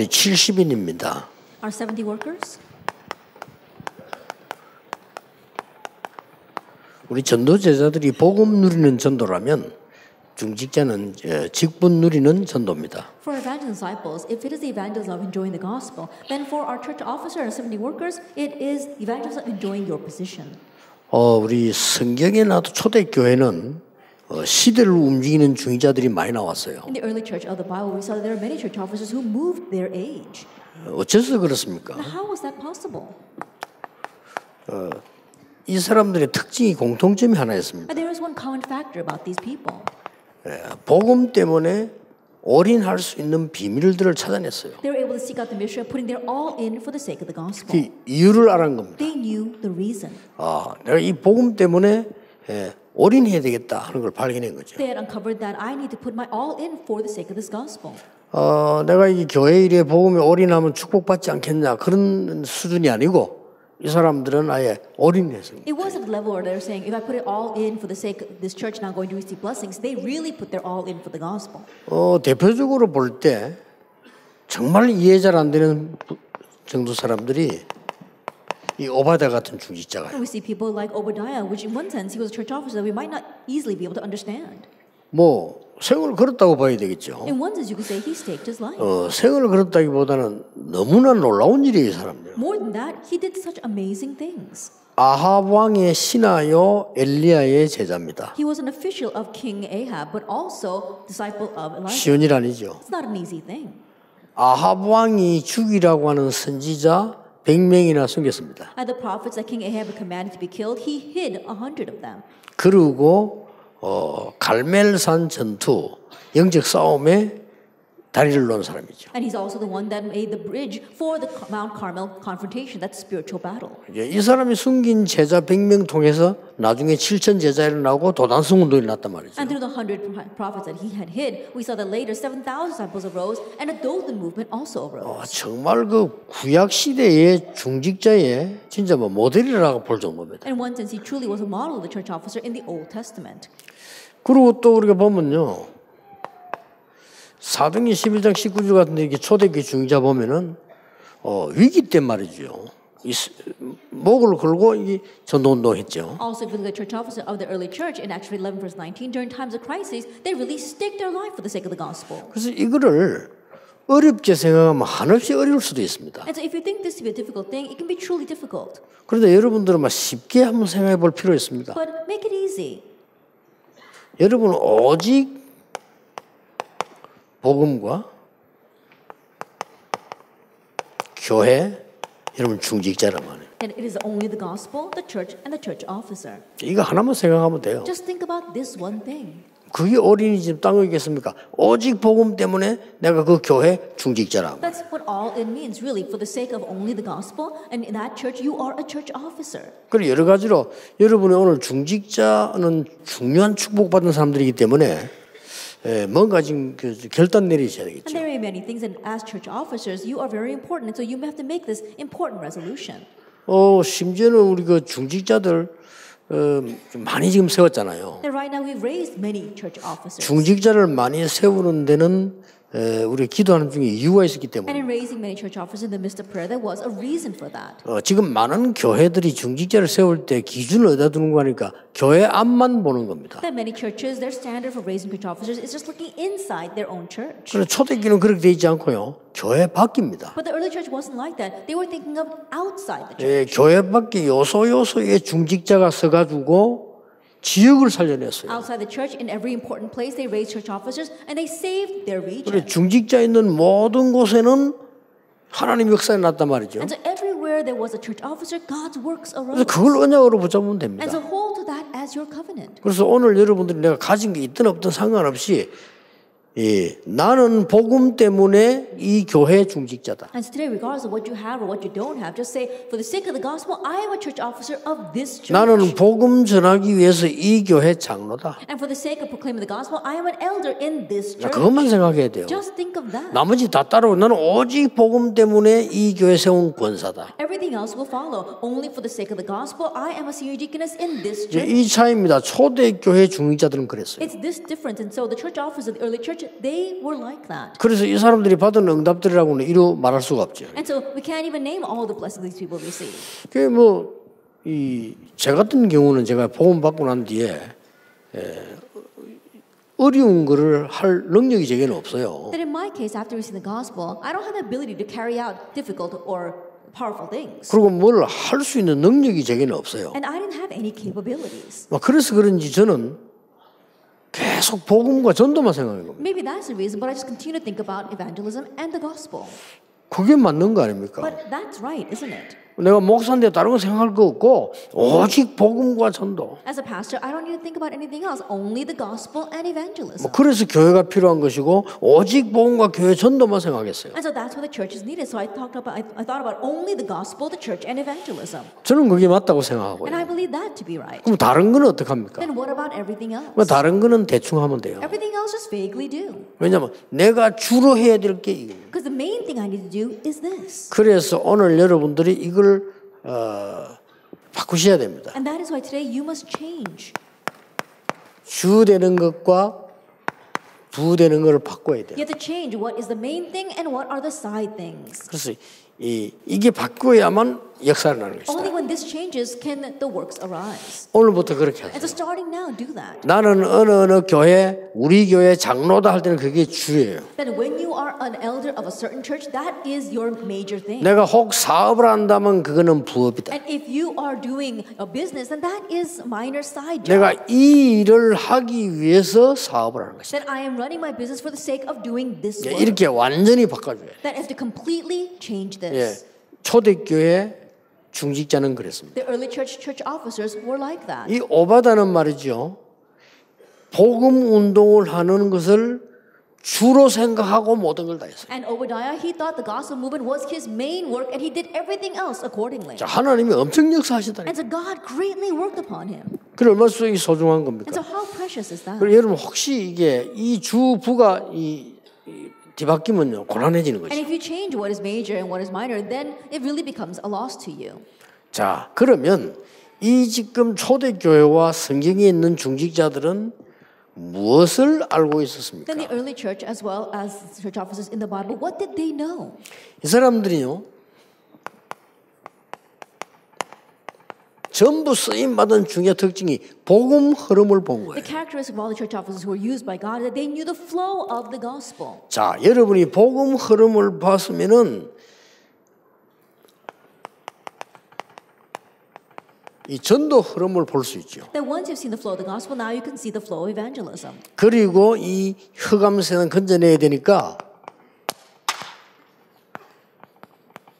어, 우리 70인입니다. Our 70 workers? 우리 전도 제자들이 복음 누리는 전도라면 중직자는 어, 직분 누리는 전도입니다. For evangelist disciples, if it is the evangelism of enjoying the gospel, then for our church officer and 70 workers, it is evangelism of enjoying your position. 어, 우리 성경에 나도 초대 교회는 어, 시대를 움직이는 중직자들이 많이 나왔어요. In the early church of the Bible, we saw that there are many church officers who moved their age. 어째서 그렇습니까? How was that possible? 이 사람들의 특징이 공통점이 하나 있습니다. And there is one common factor about these people. 복음 때문에 올인할 수 있는 비밀들을 찾아냈어요. They were able to seek out the mystery of putting their all in for the sake of the gospel. 그 이유를 알은 겁니다. They knew the reason. 아, 내가 이 복음 때문에 예, 올인해야 되겠다 하는 걸 발견한 거죠. They had uncovered that I need to put my all in for the sake of this gospel. 어, 내가 이 교회 일에 복음에 올인하면 축복받지 않겠냐 그런 수준이 아니고 이 사람들은 아예 올인해서 It wasn't a level where they're saying, if I put it all in for the sake of this church now going to receive blessings, they really put their all in for the gospel. 어, 대표적으로 볼 때 정말 이해 잘 안 되는 부- 정도 사람들이 이 오바다 같은 중직자가 we see people like Obadiah, which in one sense he was a church officer that we might not easily be able to understand. 뭐 생을 걸었다고 봐야 되겠죠. In one sense, you could say he staked his life. 어, 생을 걸었다기보다는 너무나 놀라운 일이에요, 이 사람들. More than that, he did such amazing things. 아합 왕의 신하요 엘리야의 제자입니다. He was an official of King Ahab, but also disciple of Elijah. 쉬운 일 아니죠. It's not an easy thing. 아합 왕이 죽이라고 하는 선지자 100명이나 숨겼습니다. And the prophets that King Ahab commanded to be killed, he hid a hundred of them. 그리고 어, 갈멜산 전투 영적 싸움에 다리를 놓은 사람이죠. And he's also the one that made the bridge for the Mount Carmel confrontation, that spiritual battle. 이 사람이 숨긴 제자 100명 통해서 나중에 7천 제자 일어나고 도단성 운동이 났단 말이죠. And through the hundred prophets that he had hid, we saw that later 7,000 disciples arose and a Dothan movement also 아, arose. 정말 그 구약 시대의 중직자의 진짜 뭐 모델이라고 볼 정도입니다. In one sense, he truly was a model of the church officer in the Old Testament. 그리고 또 우리가 보면요. 사도행전 11장 19절 같은 데 이렇게 초대교회 중자 보면은 어, 위기 때 말이죠. 이 스- 목을 걸고 이 전도 운동 했죠. Also, if you look at church officer of the early church in Acts 11, verse 19, during times of crisis, they really staked their life for the sake of the gospel. 그래서 이거를 어렵게 생각하면 한없이 어려울 수도 있습니다. And so, if you think this to be a difficult thing, it can be truly difficult. 그런데 여러분들은 막 쉽게 한번 생각해 볼 필요 있습니다. But make it easy. 여러분 오직 복음과 교회 여러분 중직자란 말이에요. And it is only the gospel, the church, and the church officer. 이거 하나만 생각하면 돼요. Just think about this one thing. 그게 어린이집 땅이겠습니까? 오직 복음 때문에 내가 그 교회 중직자라고. That's what all it means, really. For the sake of only the gospel, and in that church, you are a church officer. 그리고 여러 가지로 여러분이 오늘 중직자는 중요한 축복받은 사람들이기 때문에 예, 뭔가 지금 그 결단 내리셔야 And 되겠죠. there are many things, and as church officers, you are very important, and so you have to make this important resolution. 어, 심지어는 우리 그 중직자들 어, 좀 많이 지금 세웠잖아요. And right now, we've raised many church officers. 중직자를 많이 세우는 데는 에, 우리 기도하는 중에 이유가 있었기 때문에. 어, 지금 많은 교회들이 중직자를 세울 때 기준을 어디다 두는 거니까 교회 앞만 보는 겁니다. 그런데 초대기는 그렇게 되어 있지 않고요. 교회 밖입니다. 예, 교회 밖에 요소 요소에 중직자가 서가지고 지역을 살려냈어요. Outside the church, in every important place, they raised church officers and they saved their 그래 region. 중직자 있는 모든 곳에는 하나님 역사에 났단 말이죠. And so everywhere there was a church officer, God's works 그래서. 그걸 언약으로 붙잡으면 됩니다. so hold to that as your covenant. 그래서 오늘 여러분들이 내가 가진 게 있든 없든 상관없이 예, 나는 복음 때문에 이 교회 중직자다. And today, regardless of what you have or what you don't have, just say, for the sake of the gospel, I am a church officer of this church. 나는 복음 전하기 위해서 이 교회 장로다. And for the sake of proclaiming the gospel, I am an elder in this 나 church. 그것만 생각해야 돼요. Just think of that. 나머지 다 따라오. 나는 오직 복음 때문에 이 교회 세운 권사다. Everything else will follow. Only for the sake of the gospel, I am a senior deaconess in this church. 이 차이입니다. 초대 교회 중직자들은 그랬어요. It's this difference. And so the church officers of the early church church, they were like that. 그래서 이 사람들이 받은 응답들이라고는 이루 말할 수가 없죠. And so we can't even name all the blessings these people received. 그게 뭐이제 같은 경우는 제가 복음 받고 난 뒤에 에, 어려운 거를 할 능력이 제게는 없어요. That in my case, after receiving the gospel, I don't have the ability to carry out difficult or powerful things. 그리고 뭘 할 수 있는 능력이 제게는 없어요. And I didn't have any capabilities. 막 그래서 그런지 저는 계속 복음과 전도만 생각하는 겁니다. Maybe that's the reason, but I just continue to think about evangelism and the gospel. 그게 맞는 거 아닙니까? But that's right, isn't it? 내가 목사인데 다른 거 생각할 거 없고 오직 복음과 전도. As a pastor, I don't need to think about anything else, only the gospel and evangelism. 뭐 그래서 교회가 필요한 것이고 오직 복음과 교회 전도만 생각했어요. And so that's what the church is needed. So I talked about, I, I thought about only the gospel, the church, and evangelism. 저는 그게 맞다고 생각하고요. And I believe that to be right. 그럼 다른 거는 어떻게 합니까? Then what about everything else? 뭐 다른 거는 대충 하면 돼요. Everything else just vaguely do. 왜냐하면 내가 주로 해야 될 게 이겁니다. Because the main thing I need to do is this. 그래서 오늘 여러분들이 이걸 어, 바꾸셔야 됩니다. And that is why today you must change. 주 되는 것과 부 되는 것을 바꿔야 돼요. You have to change what is the main thing and what are the side things. 그래서 이, 이게 바뀌어야만 역사를 나는 것이다. Only when this changes can the works arise. 오늘부터 그렇게 하세요. so starting now, do that. 나는 어느 어느 교회 우리 교회 장로다 할 때는 그게 주예요. Church. 내가 혹 사업을 한다면 그거는 부업이다. And if you are doing a business, then that is minor side job. 내가 이 일을 하기 위해서 사업을 하는 것이다. That I am running my business for the sake of doing this 예, work. 이렇게 완전히 바꿔줘야 돼. Change 예, this. 초대교회 중직자는 그랬습니다. The early church church officers were like that. 이 오바다는 말이죠. 복음 운동을 하는 것을 주로 생각하고 모든 걸 다 했어요. And Obadiah, he thought the gospel movement was his main work, and he did everything else accordingly. 자, 하나님이 엄청 역사하시다니. And so God greatly worked upon him. 그 얼마나 소- 소중한 겁니까? And so how precious is that? 그리고 여러분 혹시 이게 이 주부가 이, 이 뒤바뀌면요 곤란해지는 And 거죠. if you change what is major and what is minor, then it really becomes a loss to you. 자 그러면 이 지금 초대 교회와 성경에 있는 중직자들은 무엇을 알고 있었습니까? Then the early church, as well as church officers in the Bible, what did they know? 이 사람들이요 전부 쓰임 받은 중요한 특징이 복음 흐름을 본 거예요. characteristic of all the church officers who were used by God is that they knew the flow of the gospel. 자 여러분이 복음 흐름을 봤으면은 이 전도 흐름을 볼 수 있죠. That once you've seen the flow of the gospel, now you can see the flow of evangelism. 그리고 이 흑암세는 건져내야 되니까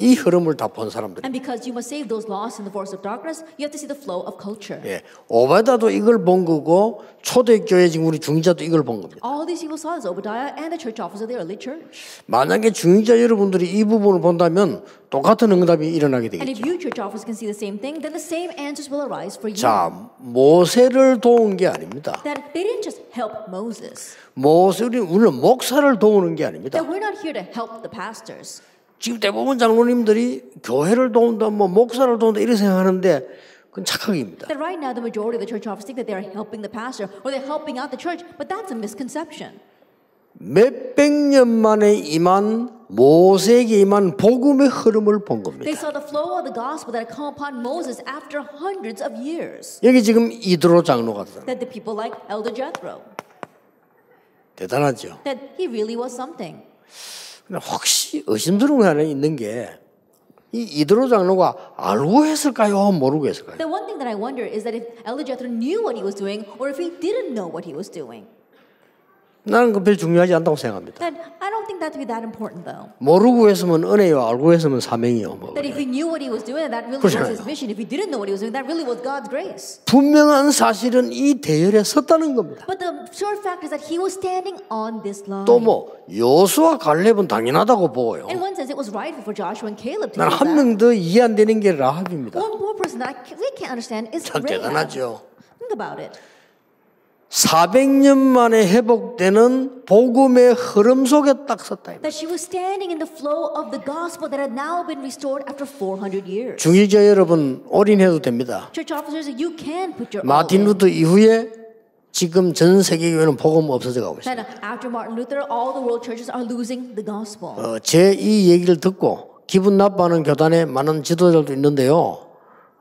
이 흐름을 다 본 사람들이. And because you must save those lost in the force of darkness, you have to see the flow of culture. 예, 오바다도 이걸 본 거고 초대교회 지금 우리 중자도 이걸 본 겁니다. All these people saw is Obadiah and the church officers of the early church. 만약에 중자 여러분들이 이 부분을 본다면 똑같은 응답이 일어나게 And if 되겠죠. you church officers can see the same thing, then the same answers will arise for you. 자, 모세를 도운 게 아닙니다. That they didn't just help Moses. 모세 우리 우리는 목사를 도우는 게 아닙니다. That we're not here to help the pastors. 지금 대부분 장로님들이 교회를 도운다, 뭐 목사를 도운다 이렇게 생각하는데 그건 착각입니다. That right now the majority of the church officers think that they are helping the pastor or they're helping out the church, but that's a misconception. 몇백 년 만에 임한 모세에게 임한 복음의 흐름을 본 겁니다. They saw the flow of the gospel that had come upon Moses after hundreds of years. 여기 지금 이드로 장로가 다 That the people like Elder Jethro, 대단하죠. that he really was something. 근데 혹시 의심스러운 거 하나 있는 게 이 이드로 장로가 알고 했을까요? 모르고 했을까요? The one thing that I wonder is that if Elder Jethro knew what he was doing or if he didn't know what he was doing. 나는 그 별 중요하지 않다고 생각합니다. Then I don't think that to be that important though. 모르고 했으면 은혜요, 알고 했으면 사명이요. 뭐. That if he knew what he was doing, that really was 그렇잖아요. his mission. If he didn't know what he was doing, that really was God's grace. 분명한 사실은 이 대열에 섰다는 겁니다. But the sure fact is that he was standing on this line. 또뭐 여수와 갈렙은 당연하다고 보고요. In one sense, it was rightful for Joshua and Caleb to 난 do 한 that. 명더 이해 안 되는 게 라합입니다. One more person that I we can't understand is 참 Rahab. 대단하죠. Think about it. 400년 만에 회복되는 복음의 흐름 속에 딱 섰다. That she was standing in the flow of the gospel that had now been restored after 400 years. 중위자 여러분 올인해도 됩니다. 마틴. 루터 이후에 지금 전 세계 교회는 복음 없어져 가고 있어요. That after Martin Luther, all the world churches are losing the gospel. 어, 제이 얘기를 듣고 기분 나빠하는 교단에 많은 지도자들도 있는데요.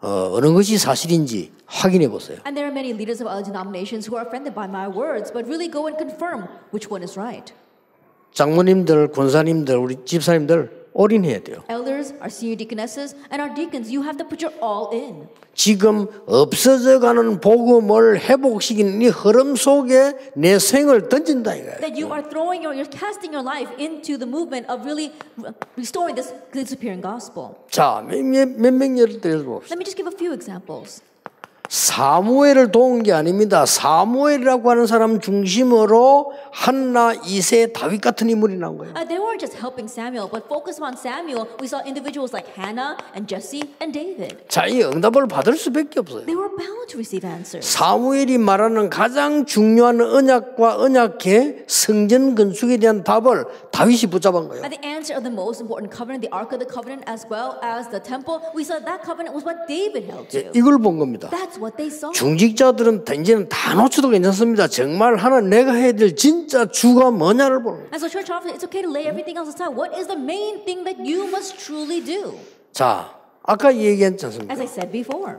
어, 어느 것이 사실인지 확인해 보세요. And there are many leaders of other denominations who are offended by my words, but really go and confirm which one is right. 장모님들, 권사님들, 우리 집사님들 올인해야 돼요. Elders, our senior deaconesses, and our deacons, you have to put your all in. 지금 없어져가는 복음을 회복시키는 이 흐름 속에 내 생을 던진다 이거예요. That you are throwing your, you're casting your life into the movement of really re- restoring this disappearing gospel. 자, 몇몇 예를 들어 봅시다. Let me just give a few examples. 사무엘을 도운 게 아닙니다. 사무엘이라고 하는 사람 중심으로 한나, 이세, 다윗 같은 인물이 나온 거예요. Uh, they weren't just helping Samuel, but focused on Samuel, we saw individuals like Hannah and Jesse and David. 자, 이 응답을 받을 수밖에 없어요. They were bound to receive answers. 사무엘이 말하는 가장 중요한 언약과 언약의 성전 건축에 대한 답을 다윗이 붙잡은 거예요. And the answer of the most important covenant, the Ark of the Covenant, as well as the temple, we saw that covenant was what David held to. 이걸 본 겁니다. That's. 중직자들은 이제는 다 놓쳐도 괜찮습니다. 정말 하나 내가 해야 될 진짜 주가 뭐냐를 보는 거예요. And so, church officers, it's okay to lay everything else aside. What is the main thing that you must truly do? 자, 아까 얘기했지 않습니까? As I said before,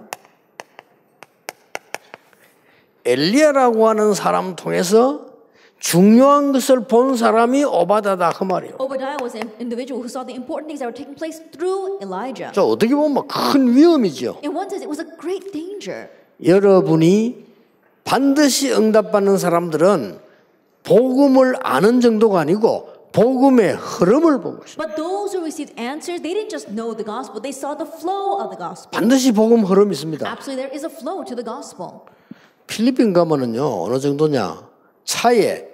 엘리야라고 하는 사람 통해서 중요한 것을 본 사람이 오바다다 그 말이에요. Obadiah was an individual who saw the important things that were taking place through Elijah. 자, 어떻게 보면 큰 위험이죠. In one sense, it was a great danger. 여러분이 반드시 응답받는 사람들은 복음을 아는 정도가 아니고 복음의 흐름을 본 것이죠. But those who received answers, they didn't just know the gospel, they saw the flow of the gospel. 반드시 복음 흐름이 있습니다. Absolutely, there is a flow to the gospel. 필리핀 가면은요 어느 정도냐 차에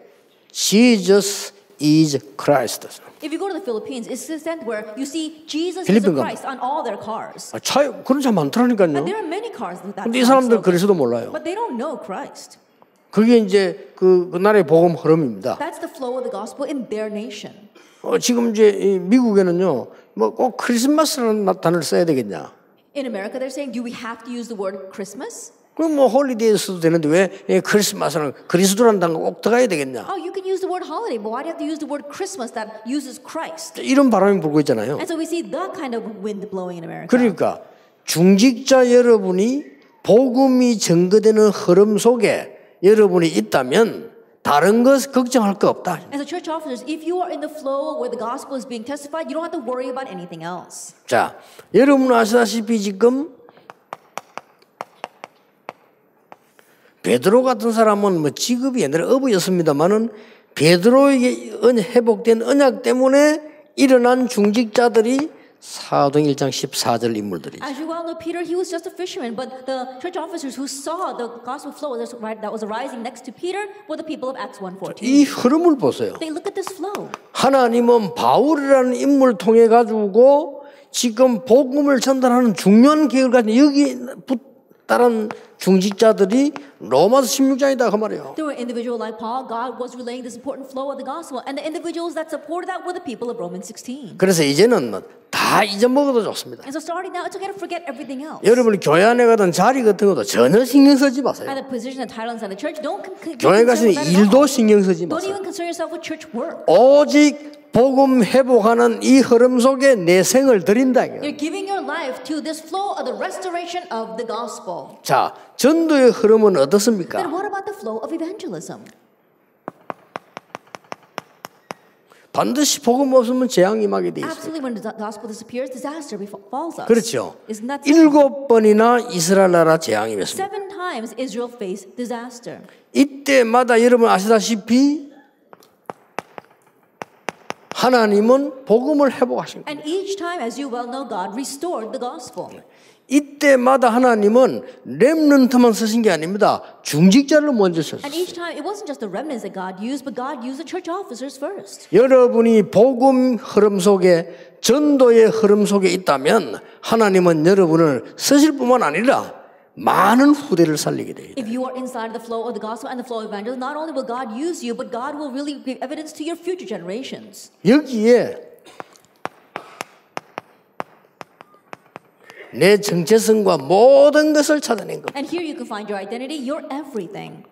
Jesus is Christ. If you go to the Philippines, it's the extent where you see Jesus is. Christ on all their cars. 아, 차에 그런 차 많더라니까요. There are many cars with that. 근데 이 사람들. 그리스도 몰라요. But they don't know Christ. 그게 이제 그, 그 나라의 복음 흐름입니다. That's the flow of the gospel in their nation. 어, 지금 이제 이 미국에는요 뭐 꼭 크리스마스라는 단어를 써야 되겠냐? In America, they're saying, do we have to use the word Christmas? 그럼 뭐 홀리데이 써도 되는데 왜이 크리스마스는 그리스도라는 단어가 꼭 들어가야 되겠냐? Oh, you can use the word holiday, but why do you have to use the word Christmas that uses Christ? 이런 바람이 불고 있잖아요. And so we see that kind of wind blowing in America. 그러니까 중직자 여러분이 복음이 증거되는 흐름 속에 여러분이 있다면 다른 것 걱정할 거 없다. As a church officers, if you are in the flow where the gospel is being testified, you don't have to worry about anything else. 자, 여러분 아시다시피 지금 베드로 같은 사람은 뭐 직업이 옛날에 어부였습니다만은 베드로에게 은- 회복된 언약 때문에 일어난 중직자들이 사도행 1장 14절 인물들이죠. As you well know, Peter, he was just a fisherman, but the church officers who saw the gospel flow that was ri- that was arising next to Peter were the people of Acts 1.14. 이 흐름을 보세요. They look at this flow. 하나님은 바울이라는 인물 통해 가지고 지금 복음을 전달하는 중요한 계획을 가진 여기 따른 중직자들이 로마서 16장이다 그 말이에요. Through an individual like Paul, God was relaying this important flow of the gospel, and the individuals that supported that were the people of Romans 16. 그래서 이제는 뭐다 잊어먹어도 좋습니다. And so starting now, it's okay to forget everything else. 여러분이 교회 안에 가던 자리 같은 것도 전혀 신경 쓰지 마세요. And the position and title inside the church, don't 교회 가시는 일도. 신경 쓰지 Don't 마세요. even concern yourself with church work. 오직 복음 회복하는 이 흐름 속에 내 생을 드린다. 이거예요. You're giving your life to this flow of the restoration of the gospel. 자, 전도의 흐름은 Then 어떻습니까? what about the flow of evangelism? 반드시 복음 없으면 재앙 임하게 돼 있어요. Absolutely, when the gospel disappears, disaster befalls us. 그렇죠. 일곱 번이나 이스라엘 나라 재앙이 disaster. 이때마다 여러분 아시다시피 하나님은 복음을 회복하신 거예요. And each time, as you well know, God restored the gospel. 이때마다 하나님은 렘넌트만 쓰신 게 아닙니다. 중직자를 먼저 썼어요. each time, it wasn't just the remnants that God used, but God used the church officers first. 여러분이 복음 흐름 속에 전도의 흐름 속에 있다면 하나님은 여러분을 쓰실 뿐만 아니라 많은 후대를 살리게 돼요. If you are inside the flow of the gospel and the flow of evangelism, not only will God use you, but God will really give evidence to your future generations. 여기에 내 정체성과 모든 것을 찾아낸 겁니다. And here you can find your identity, your everything.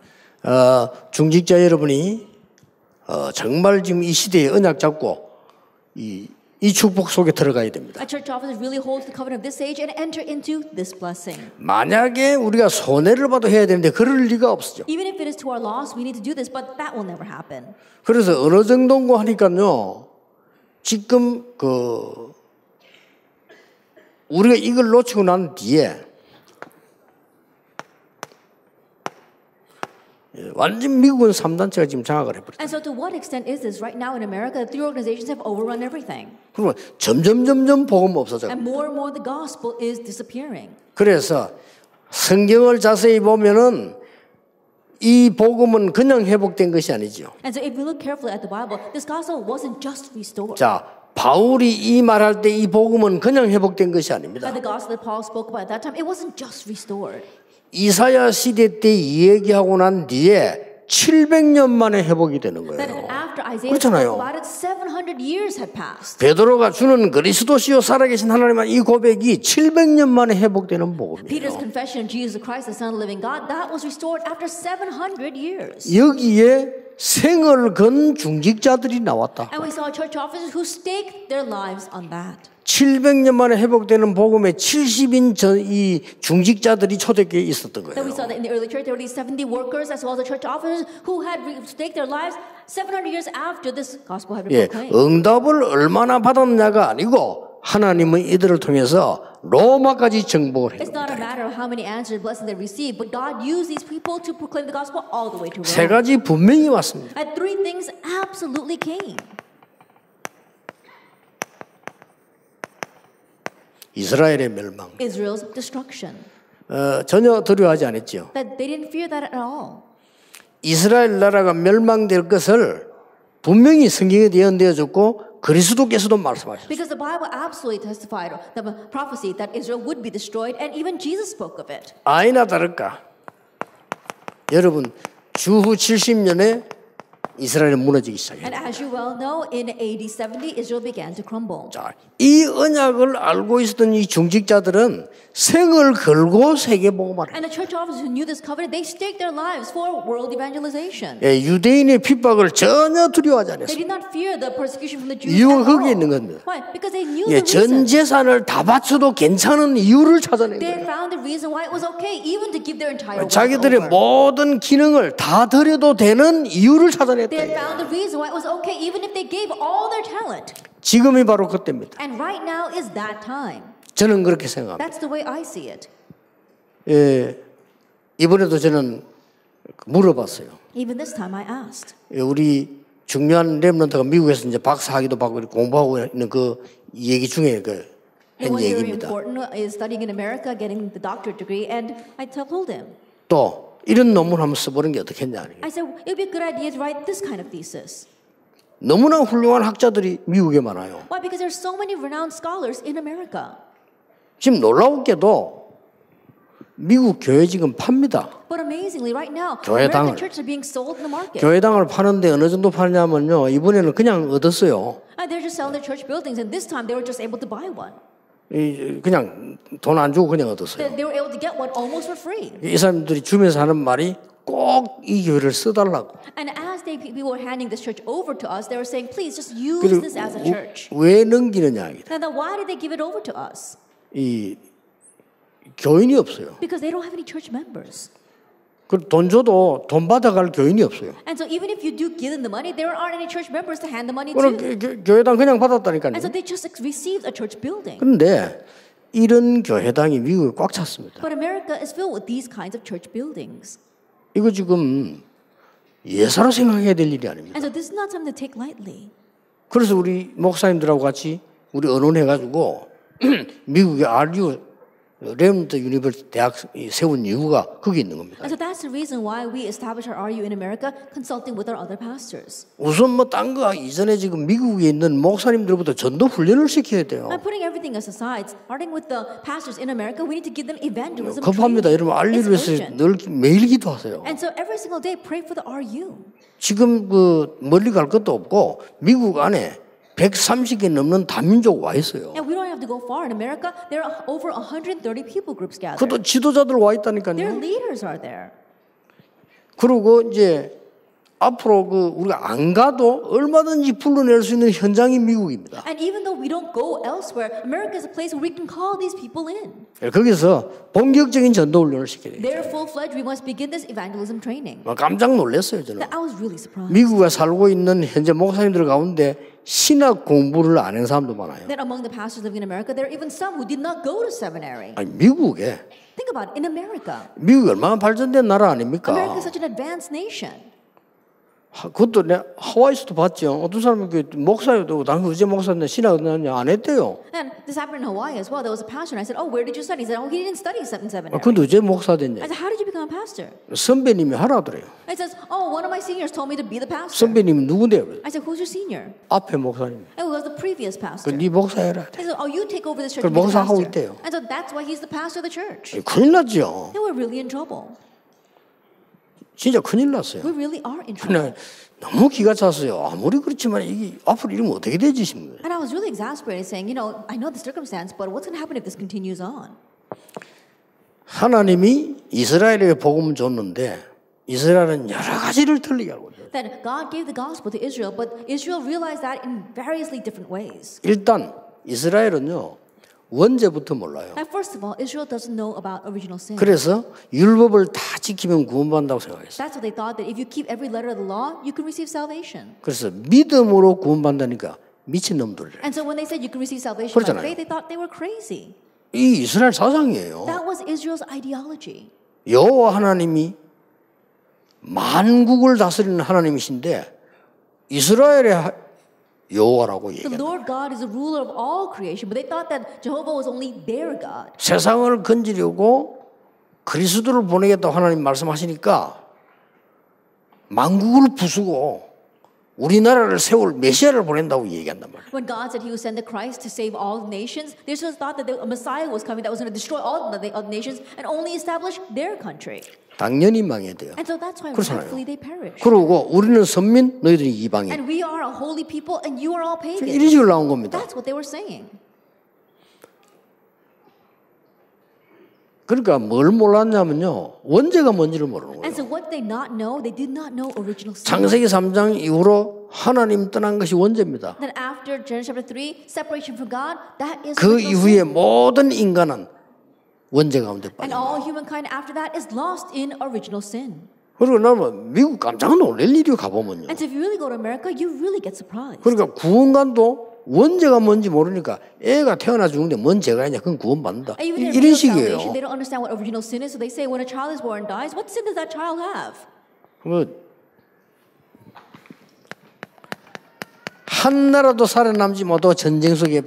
어, 중직자 여러분이 어, 정말 지금 이 시대에 언약 잡고 이, 이 축복 속에 들어가야 됩니다. A church officer really holds the covenant of this age and enter into this blessing. 만약에 우리가 손해를 봐도 해야 되는데 그럴 리가 없죠. Even if it is to our loss, we need to do this, but that will never happen. 그래서 어느 정도인고 하니까요. 지금 그 우리가 이걸 놓치고 난 뒤에 완전 미국은 3단체가 지금 장악을 해버렸다. And so, to what extent is this? Right now in America, the three organizations have overrun everything. 그러면 점점 점점 복음 없어져. And more and more, the gospel is disappearing. 그래서 성경을 자세히 보면은 이 복음은 그냥 회복된 것이 아니죠. And so, if we look carefully at the Bible, this gospel wasn't just restored. 자, 바울이 이 말할 때 이 복음은 그냥 회복된 것이 아닙니다. But the gospel that Paul spoke about at that time, it wasn't just restored. 이사야 시대 때 이 얘기하고 난 뒤에 700년 만에 회복이 되는 거예요. 그렇잖아요. about it, 700 years had passed. 베드로가 주는 그리스도시요 살아계신 하나님한 이 고백이 700년 만에 회복되는 복음이에요. Peter's confession of Jesus Christ, the Son of the living God, that was restored after 700 years. 여기에 생을 건 중직자들이 나왔다. And we saw church officers who staked their lives on that. 700년 만에 회복되는 복음에 70인 전, 이 중직자들이 초대교회에 있었던 거예요. saw that in the early church, there were these 70 workers as well as the church officers who had re- staked their lives 700 years after this gospel had been 예. 응답을 얼마나 받았냐가 아니고 하나님은 이들을 통해서 로마까지 정복을 했습니다. 세. 가지 분명히 왔습니다. And three things absolutely came. 이스라엘의 멸망. Israel's destruction. 어, 전혀 두려워하지 않았죠. That they didn't fear that at all. 이스라엘 나라가 멸망될 것을 분명히 성경에 예언되어졌고 그리스도께서도 말씀하셨어요. Because the Bible absolutely testified, the prophecy that Israel would be destroyed, and even Jesus spoke of it. 아니나 다를까. 여러분 주후 70년에 이스라엘은 무너지기 시작해요. And as you well know, in AD 70, Israel began to crumble. 자, 이 언약을 알고 있었던 이 중직자들은 생을 걸고 세계 복음을 해요. And the church officers who knew this covenant, they staked their lives for world evangelization. 예, 유대인의 핍박을 전혀 두려워하지 않았어요. did not fear the persecution from the Jews. 이유가 거기에 all. 있는 겁니다. Why? Because they knew 예, the reason. 전 재산을 다 바쳐도 괜찮은 이유를 찾아낸 They 거예요. had found the reason why it was okay, even to give their entire wealth 자기들의 over. 모든 기능을 다 드려도 되는 이유를 찾아냈다. found the reason why it was okay, even if they gave all their talent. 지금이 바로 그때입니다. And right now is that time. 저는 그렇게 생각합니다. That's the way I see it. 예, 이번에도 저는 물어봤어요. Even this time I asked. 예, 우리 중요한 랩런트가 미국에서 이제 박사학위도 받고 공부하고 있는 그 얘기 중에 그 한 얘기입니다. America, 또 이런 논문 한번 써보는 게 어떻겠냐. I said, it would be a good idea to write this kind of thesis. 너무나 훌륭한 학자들이 미국에 많아요. Why? Because there's so many renowned scholars in America. 지금 놀라웠게도 미국 교회 지금 팝니다. Right now, 교회당을. 교회당을 파는데 어느 정도 파냐면요. 이번에는 그냥 얻었어요. 그냥 돈 안 주고 그냥 얻었어요. 이 사람들이 주면서 하는 말이 꼭 이 교회를 써달라고. And as they people were handing this church over to us, they were saying, please just use 그리고 this as a church. 왜 넘기느냐 이게. And then why did they give it over to us? 이 교인이 없어요. Because they don't have any church members. 그리고 돈 줘도 돈 받아갈 교인이 없어요. And so even if you do give them the money, there aren't any church members to hand the money to. 교- 교회당 그냥 받았다니까요. And so they just received a church building. 그런데 이런 교회당이 미국에 꽉 찼습니다. But America is filled with these kinds of church buildings. 이거 지금 예사로 생각해야 될 일이 아닙니다. And so this is not something to take lightly. 그래서 우리 목사님들하고 같이 우리 언론해가지고 미국의 RU 레몬트 유니버시티 대학 세운 이유가 거기 있는 겁니다. And so that's the reason why we established our RU in America, consulting with our other pastors. 우선 뭐딴거 이전에 지금 미국에 있는 목사님들부터 전도 훈련을 시켜야 돼요. I'm putting everything else aside, starting with the pastors in America, we need to give them evangelism 급합니다. 여러분 알리를 위해서. 늘 매일 기도하세요. And so every single day, pray for the RU. 지금 그 멀리 갈 것도 없고 미국 안에 130개 넘는 다민족 와 있어요. And we don't have to go far. In America, there are over 130 people groups gathered. 그것도 지도자들 와 Their 있다니까요. leaders are there. 그리고 이제 앞으로 그 우리가 안 가도 얼마든지 불러낼 수 있는 현장이 미국입니다. And even though we don't go elsewhere, America is a place where we can call these people in. 거기서 본격적인 전도 훈련을 시켜야 돼요. They're full fledged. We must begin this evangelism training. 막 깜짝 놀랐어요 저는. I was really surprised. 미국에 살고 있는 현재 목사님들 가운데 신학 공부를 안 한 사람도 많아요. That among the pastors living in America, there are even some who did not go to seminary. 아니 미국에 Think about it. In America, 미국이 얼마나 발전된 나라 아닙니까? America is such an advanced nation. 하- 그것도 내 하와이에서도 봤죠. 어떤 사람은 그 목사여도 당시 의제 목사인데 신학 안 했대요. And this happened in Hawaii as well. There was a pastor, and I said, "Oh, where did you study?" He said, "Oh, he didn't study in 아, seminary." 근데 의제 목사 I 됐냐? said, "How did you become a pastor?" 선배님이 하라더래요. He says, "Oh, one of my seniors told me to be the pastor." 선배님이 누군데요? I said, "Who's your senior?" 앞에 목사님. It was the previous pastor. 그네 목사해라. He said, "Oh, you take over this church." the 목사하고 pastor." 있대요. And so that's why he's the pastor of the church. 큰일 났죠. And we're really in trouble. 진짜 큰일 났어요. We really. 그냥 너무 기가 찼어요. 아무리 그렇지만 이게 앞으로 이러면 어떻게 되지 싶은 거예요. And I was really exasperated, saying, "You know, I know the circumstance, but what's going to happen if this continues on?" 하나님이 이스라엘에게 복음을 줬는데 이스라엘은 여러 가지를 틀리게 알고 있어요. That God gave the gospel to Israel, but Israel realized that in variously different ways. 일단 이스라엘은요 원죄부터 몰라요. First of all, Israel doesn't know about original sin. 그래서 율법을 다 지키면 구원받는다고 생각했어요. That's what they thought that if you keep every letter of the law, you can receive salvation. 그래서 믿음으로 구원받다니까 미친 놈들. And so when they said you can receive salvation by faith, they thought they were crazy. 이 이스라엘 사상이에요. That was Israel's ideology. 여호와 하나님이 만국을 다스리는 하나님이신데 이스라엘의 하- 여호와라고 The 얘기해요. Lord God is the ruler of all creation, but they thought that Jehovah was only their God. 세상을 건지려고 그리스도를 보내겠다고 하나님 말씀하시니까 만국을 부수고 우리나라를 세울 메시아를 보낸다고 얘기한단 말이에요. When God said He would send the Christ to save all nations, they just thought that the- Messiah was coming that was going to destroy all the other nations and only establish their country. 당연히 망해야 돼요. And so that's why 그렇잖아요. they perish. 그러고 우리는 선민, 너희들이 이방인. And we are a holy people, and you are all 이런 pagans. 식으로 나온 겁니다. That's what they were saying. 그러니까 뭘 몰랐냐면요. 원죄가 뭔지를 모르는 거예요. So know. 창세기 3장 이후로 하나님 떠난 것이 원죄입니다. Then after Genesis chapter 3, separation from God, that is 그 이후에. 모든 인간은 원죄 가운데 sin. 그리고 나면 미국 깜짝 놀랄 일이 가보면요. Really America, really. 그러니까 구원관도 원죄가 뭔지 모르니까 애가 태어나 죽는데 뭔 죄가 있냐 그건 구원받는다. And even 이- 이런 식이에요. they don't understand what original sin is, so they say when a child is born and dies, what sin does that child have? 뭐 한 나라도 살아남지 못하고 전쟁 속에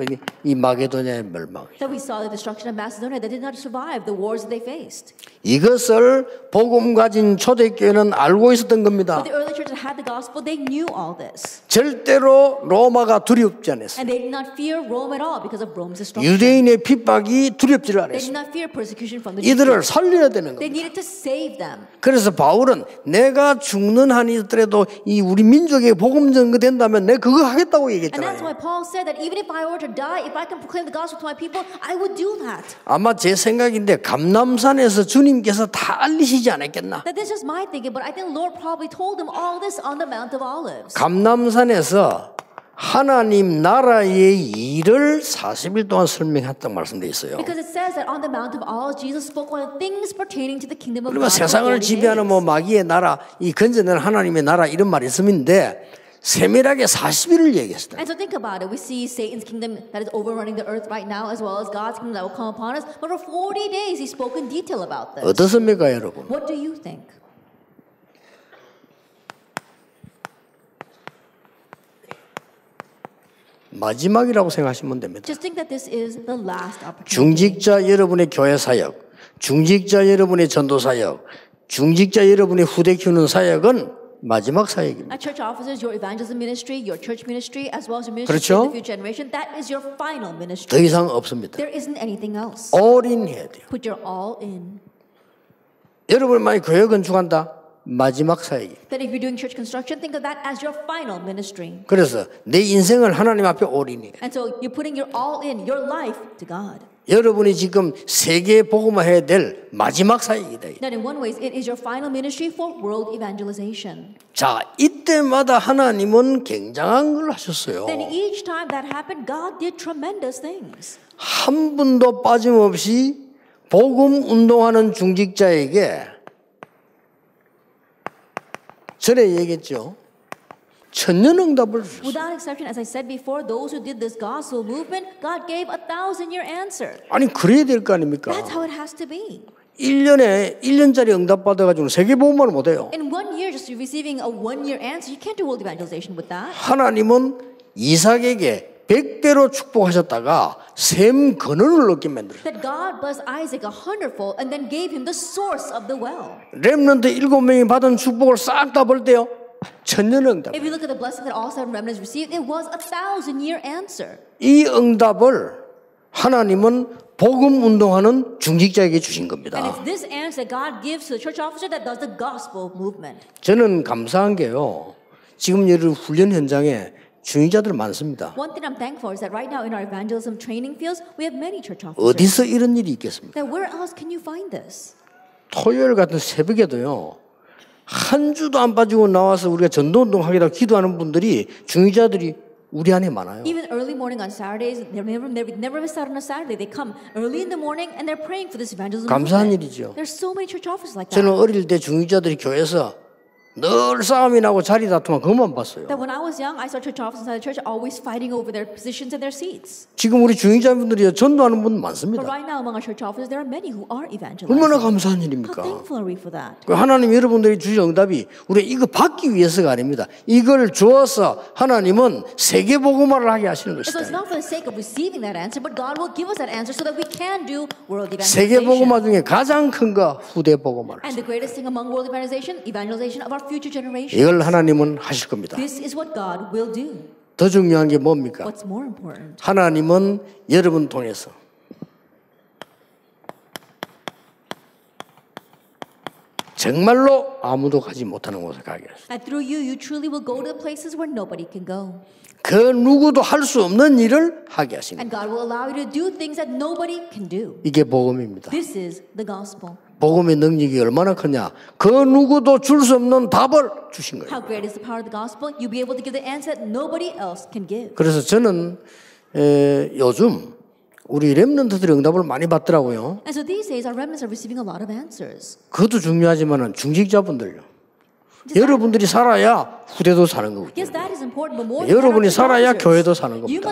이 마게도냐의 멸망. That we saw the destruction of Macedonia that did not survive the wars that they faced. 이것을 복음 가진 초대교회는 알고 있었던 겁니다. But the early church that had the gospel, they knew all this. 절대로 로마가 두렵지 않았어요. And they did not fear Rome at all because of Rome's destruction. 유대인의 핍박이 두렵지를 They did 않았어요. not fear persecution from the 이들을. 살려야 되는 They 겁니다. needed to save them. 그래서 바울은 내가 죽는 한이 있더라도 이 우리 민족에 복음 전거된다면 내가 그거 하겠다 고 And that's 얘기했잖아요. why Paul said that even if I were to die, if I can proclaim the gospel to my people, I would do that. 아마 제 생각인데 감남산에서 주님께서 다 알리시지 않았겠나? That this is my thinking, but I think the Lord probably told them all this on the Mount of Olives. 감남산에서 하나님 나라의 일을 40일 동안 설명했다고 말씀되어 있어요. Because it says that on the Mount of Olives, Jesus spoke on things pertaining to the kingdom of 그러면 for 세상을 40 지배하는 뭐. 마귀의 나라, 이 건져낸 하나님의 나라 이런 말이 있음인데 세밀하게 40일을 얘기했어요. And so think about it. We see Satan's kingdom that is overrunning the earth right now, as well as God's kingdom that will come upon us. But for 40 days, he spoke in detail about this. 어떻습니까, 여러분? What do you think? 마지막이라고 생각하시면 됩니다. Just think that this is the last opportunity. 중직자 여러분의 교회 사역, 중직자 여러분의 전도 사역, 중직자 여러분의 후대 키우는 사역은 마지막 사역입니다. At church offices, your evangelism ministry, your church ministry, as well as your ministry 그렇죠? to the future generation, that is your final 더. 이상 없습니다. There isn't anything else. 올인해야 돼요. Put your all in. 여러분 만약 교회 건축한다? 마지막 사역이. That if you're doing church construction, think of that as your final ministry. 그래서 내 인생을 하나님 앞에 올인해. And so you're putting your all in, your life to God. 여러분이 지금 세계 복음화 해야 될 마지막 사역이다. That in one ways, it is your final ministry for world evangelization. 자, 이때마다 하나님은 굉장한 걸 하셨어요. Then each time that happened, God did tremendous things. 한 분도 빠짐없이 복음 운동하는 중직자에게 전에 얘기했죠. 천년 응답을 주셨어요. Without exception, as I said before, those who did this gospel movement, God gave a thousand year answer. 아니 그래야 될 거 아닙니까? That's how it has to be. 1년에 1년짜리 응답 받아 가지고 세계 복음을 못해요. In one year, just receiving a one year answer, you can't do world evangelization with that. 하나님은 이삭에게 100배로 축복하셨다가 샘 근원을 얻게 만들었어요. 렘넌트 일곱 명이 받은 축복을 싹 다 볼 때요. 천년 응답. If you look at the blessing that all seven remnants received, it was a thousand year answer. 이 응답을 하나님은 복음 운동하는 중직자에게 주신 겁니다. it's this answer that God gives to the church officer that does the gospel movement. 저는 감사한 게요. 지금 여러 훈련 현장에 중직자들 많습니다. One thing I'm thankful is that right now in our evangelism training fields, we have many church officers. 어디서 이런 일이 있겠습니까? That where else can you find this? 토요일 같은 새벽에도요. 한 주도 안 빠지고 나와서 우리가 전도 운동 하겠다 기도하는 분들이 중직자들이 우리 안에 많아요. Even early morning on Saturdays, they never, never, never miss out on a Saturday. They come early in the morning and they're praying for this evangelism. 감사한. 일이죠. There's so many church officers like 저는 that. 어릴 때 중직자들이 교회에서 늘 싸움이 나고 자리 다투면 그것만 봤어요. That when I was young, I saw church officers inside the church always fighting over their positions and their seats. 지금 우리 중직자분들이 전도하는 분 많습니다. right now, among our church officers, there are many who are 얼마나. 감사한 일입니까? thankful are we for that? 그 하나님 여러분들이 주신 응답이 우리 이거 받기 위해서가 아닙니다. 이걸 주어서 하나님은 세계 복음화를 하게 하시는 And so it's 것이다. not for the sake of receiving that answer, but God will give us that answer so that we can do world 세계 복음화. 중에 가장 큰거 후대 복음화를. And the greatest thing among world evangelization, evangelization of our future generation. 이걸 하나님은 하실 겁니다. This is what God will do. 더 중요한 게 뭡니까? What's more important? 하나님은 여러분 통해서 정말로 아무도 가지 못하는 곳에 가게 go. 그 누구도 할 수 없는 일을 하게 do. 이게 복음입니다. 복음의 능력이 얼마나 크냐? 그 누구도 줄 수 없는 답을 주신 거예요. How great is the power of the gospel? You'll be able to give the answer that nobody else can give. 그래서 저는 에, 요즘 우리 렘넌트들이 응답을 많이 받더라고요. And so these days, our remnants are receiving a lot of answers. 그것도 중요하지만은 중직자분들요. 여러분들이 살아야 후대도 사는 more 여러분이 살아야 교회도. 사는 겁니다.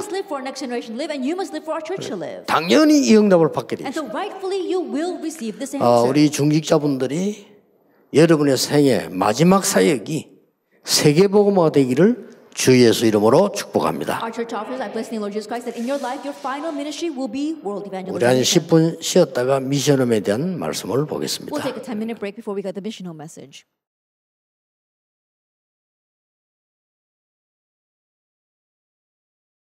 당연히 이 응답을 받게 어, answer. 우리 중직자분들이 여러분의 생애 마지막 사역이 세계복음화가 되기를 주 예수 이름으로 축복합니다. 우리 한 evangelization. 10분 쉬었다가 미션홈에 대한 말씀을 보겠습니다.